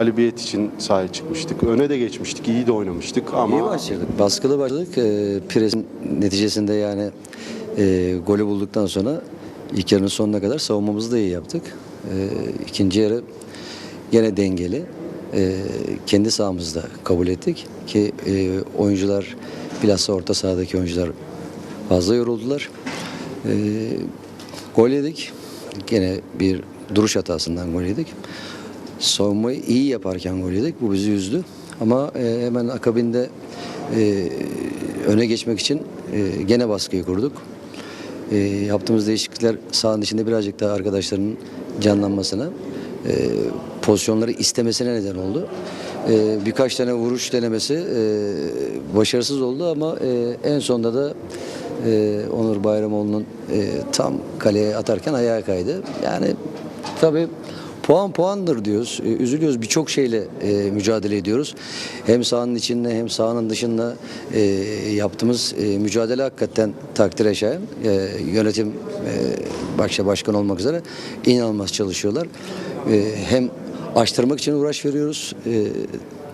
Galibiyet için sahaya çıkmıştık. Öne de geçmiştik. iyi de oynamıştık ama İyi başladık. Baskılı başladık. E, presin neticesinde yani e, golü bulduktan sonra ilk yarının sonuna kadar savunmamızı da iyi yaptık. E, ikinci yarı gene dengeli. E, kendi sahamızda kabul ettik ki e, oyuncular bilhassa orta sahadaki oyuncular fazla yoruldular. E, gol yedik. Gene bir duruş hatasından gol yedik. Savunmayı iyi yaparken gol yedik. Bu bizi üzdü. Ama e, hemen akabinde e, öne geçmek için e, gene baskıyı kurduk. E, yaptığımız değişiklikler sahanın içinde birazcık daha arkadaşların canlanmasına, e, pozisyonları istemesine neden oldu. E, birkaç tane vuruş denemesi e, başarısız oldu ama e, en sonunda da e, Onur Bayramoğlu'nun e, tam kaleye atarken ayağa kaydı. Yani tabii Puan puandır diyoruz. E, Üzülüyoruz. Birçok şeyle e, mücadele ediyoruz. Hem sahanın içinde hem sahanın dışında e, yaptığımız mücadele hakikaten takdire şayan. Yönetim başta başkan olmak üzere inanılmaz çalışıyorlar. Hem açtırmak için uğraş veriyoruz.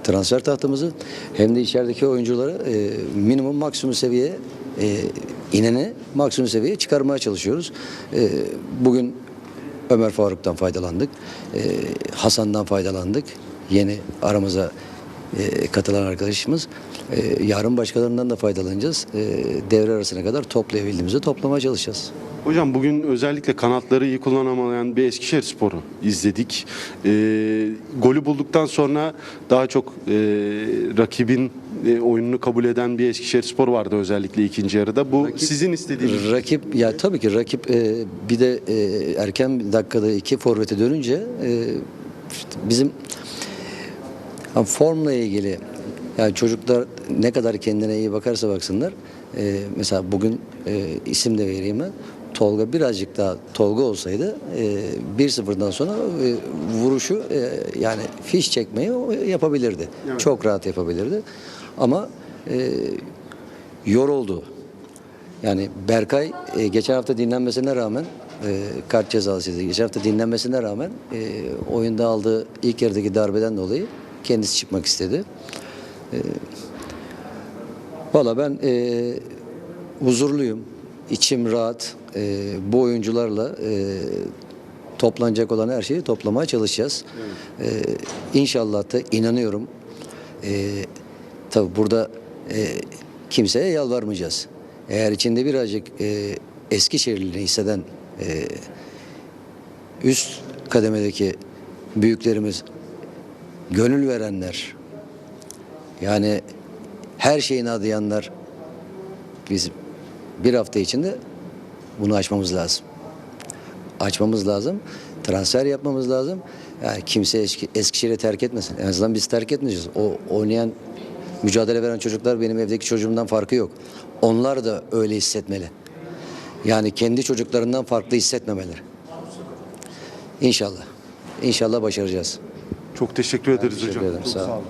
Transfer tahtamızı hem de içerideki oyuncuları e, minimum maksimum seviyeye e, inene maksimum seviyeye çıkarmaya çalışıyoruz. E, bugün Ömer Faruk'tan faydalandık. Ee, Hasan'dan faydalandık. Yeni aramıza e, katılan arkadaşımız. Ee, yarın başkalarından da faydalanacağız. Ee, devre arasına kadar toplayabildiğimizi toplamaya çalışacağız. hocam bugün özellikle kanatları iyi kullanamayan bir Eskişehir Sporu izledik. Ee, golü bulduktan sonra daha çok e, rakibin e, oyununu kabul eden bir Eskişehir Spor vardı özellikle ikinci yarıda. Bu sizin istediğiniz Rakip ya tabii ki rakip e, bir de e, erken dakikada iki forvete dönünce e, işte bizim formla ilgili yani çocuklar ne kadar kendine iyi bakarsa baksınlar. e, mesela bugün e, isim de vereyim ben. Tolga birazcık daha Tolga olsaydı e, 1-0'dan sonra e, vuruşu e, yani fiş çekmeyi yapabilirdi. Çok rahat yapabilirdi. Ama e, yoruldu. Yani Berkay e, geçen hafta dinlenmesine rağmen e, kart cezalısıydı. Geçen hafta dinlenmesine rağmen e, oyunda aldığı ilk yarıdaki darbeden dolayı kendisi çıkmak istedi. E, Valla ben e, huzurluyum. içim rahat. E, bu oyuncularla e, toplanacak olan her şeyi toplamaya çalışacağız. E, inşallah da inanıyorum. E, tabii burada e, kimseye yalvarmayacağız. Eğer içinde birazcık e, Eskişehirliliğini hisseden e, üst kademedeki büyüklerimiz, gönül verenler, yani her şeyin adayanlar biz bir hafta içinde bunu açmamız lazım. Açmamız lazım. Transfer yapmamız lazım. Yani kimse Eski, Eskişehir'i terk etmesin. En azından biz terk etmeyeceğiz. O oynayan, mücadele veren çocuklar benim evdeki çocuğumdan farkı yok. Onlar da öyle hissetmeli. Yani kendi çocuklarından farklı hissetmemeleri. İnşallah. İnşallah başaracağız. çok teşekkür ederiz Teşekkür hocam. ederim. Sağ olun.